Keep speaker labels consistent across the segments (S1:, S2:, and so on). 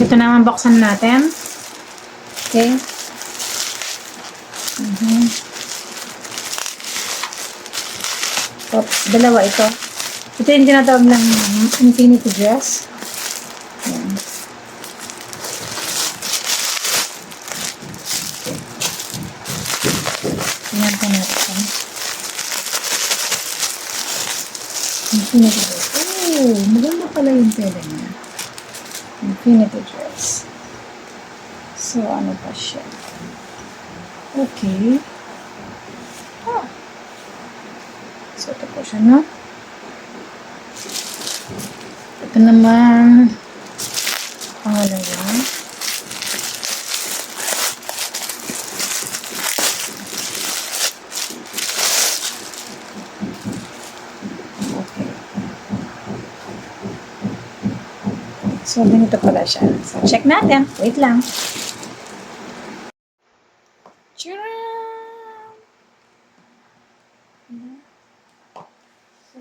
S1: Ito naman buksan natin. Okay. Mhm. Oops, dalawa ito. Ito yung tinatawag ng infinity dress. Ayan. Tingnan ko natin. Infinity dress. Oh, maganda pala yung tela niya. Infinity dress. So, ano pa siya? Okay. Ah. So, ito po siya, no? Ito naman, pangalawa. Okay. So, ganito pala siya. So, check natin. Wait lang. Tcharam! Diba? So,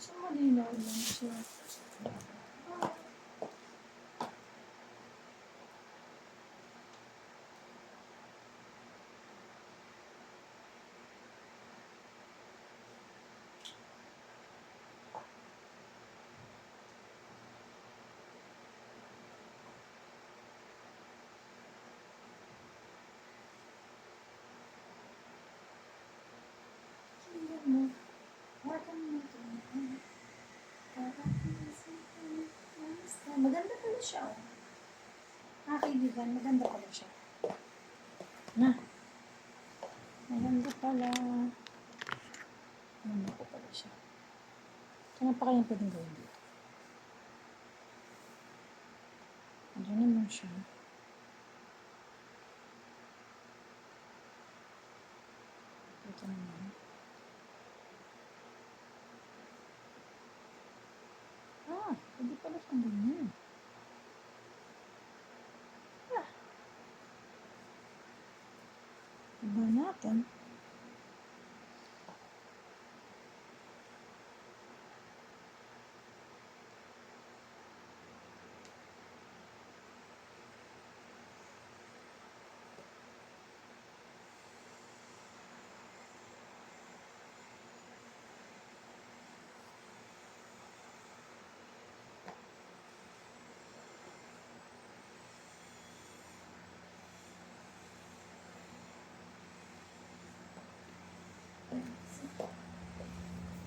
S1: so malinaw lang siya. Tingnan mo. Parang ito. Parang Basta, Maganda pala siya. oh. Mga kaibigan, maganda pala siya. Na. Maganda pala. Maganda ko pala siya. Ano pa kayang pwedeng gawin dito? Ano naman siya? Ito naman. Ah, hindi pala siyang ganyan. Natin.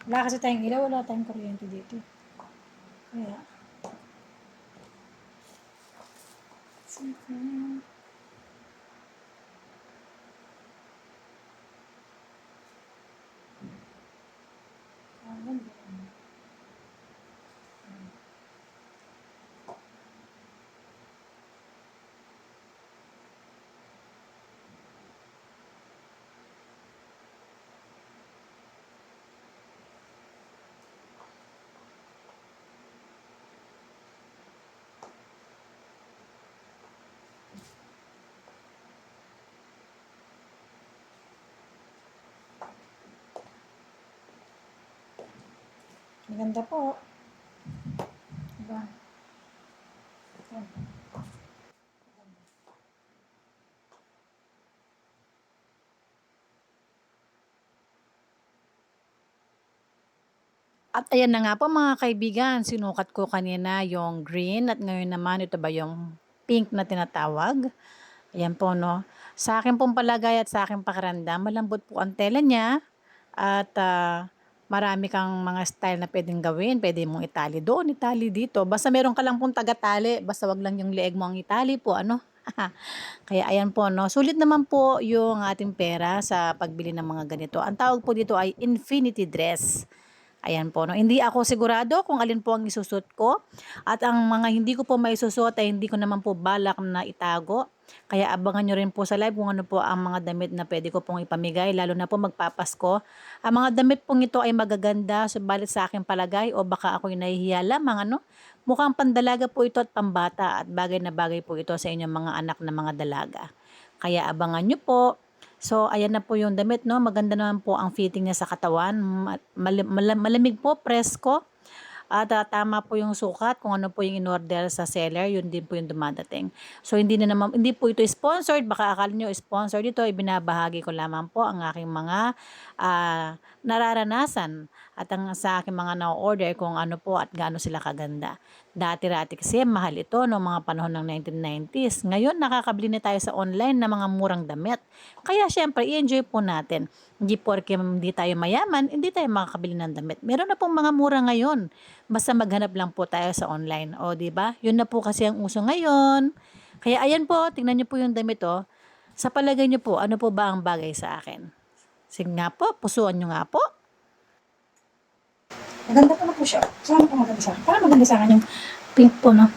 S1: Wala kasi tayong ilaw, wala tayong kuryente dito. Kaya. Sige. Maganda po. Diba? At ayan na nga po mga kaibigan, sinukat ko kanina yung green at ngayon naman ito ba yung pink na tinatawag. Ayan po no. Sa akin pong palagay at sa akin pakiramdam, malambot po ang tela niya at ah, marami kang mga style na pwedeng gawin. Pwede mong itali doon, itali dito. Basta meron ka lang pong taga-tali. Basta wag lang yung leeg mo ang itali po, ano? Kaya ayan po, no. Sulit naman po yung ating pera sa pagbili ng mga ganito. Ang tawag po dito ay infinity dress. Ayan po, no. Hindi ako sigurado kung alin po ang isusot ko. At ang mga hindi ko po maisusot ay hindi ko naman po balak na itago. Kaya abangan nyo rin po sa live kung ano po ang mga damit na pwede ko pong ipamigay, lalo na po magpapasko. Ang mga damit pong ito ay magaganda, subalit sa aking palagay o baka ako'y nahihiya lamang, ano? Mukhang pandalaga po ito at pambata at bagay na bagay po ito sa inyong mga anak na mga dalaga. Kaya abangan nyo po. So, ayan na po yung damit, no? Maganda naman po ang fitting niya sa katawan. Ma- mali- mala- malamig po, presko. At ah, tama po yung sukat, kung ano po yung in-order sa seller, yun din po yung dumadating. So hindi na naman hindi po ito sponsored, baka akala nyo sponsored ito, ibinabahagi ko lamang po ang aking mga ah, nararanasan at ang sa aking mga na-order kung ano po at gaano sila kaganda. Dati-rati kasi mahal ito noong mga panahon ng 1990s. Ngayon nakakabili na tayo sa online ng mga murang damit. Kaya syempre, i-enjoy po natin. Hindi porke hindi tayo mayaman, hindi tayo makakabili ng damit. Meron na pong mga mura ngayon. Basta maghanap lang po tayo sa online. O, di ba? Yun na po kasi ang uso ngayon. Kaya ayan po, tingnan niyo po yung damit oh. Sa palagay niyo po, ano po ba ang bagay sa akin? Sige nga po, pusuan niyo nga po.
S2: Maganda pa na po siya. Saan po maganda sa akin? Parang maganda sa akin yung
S1: Pink po, no?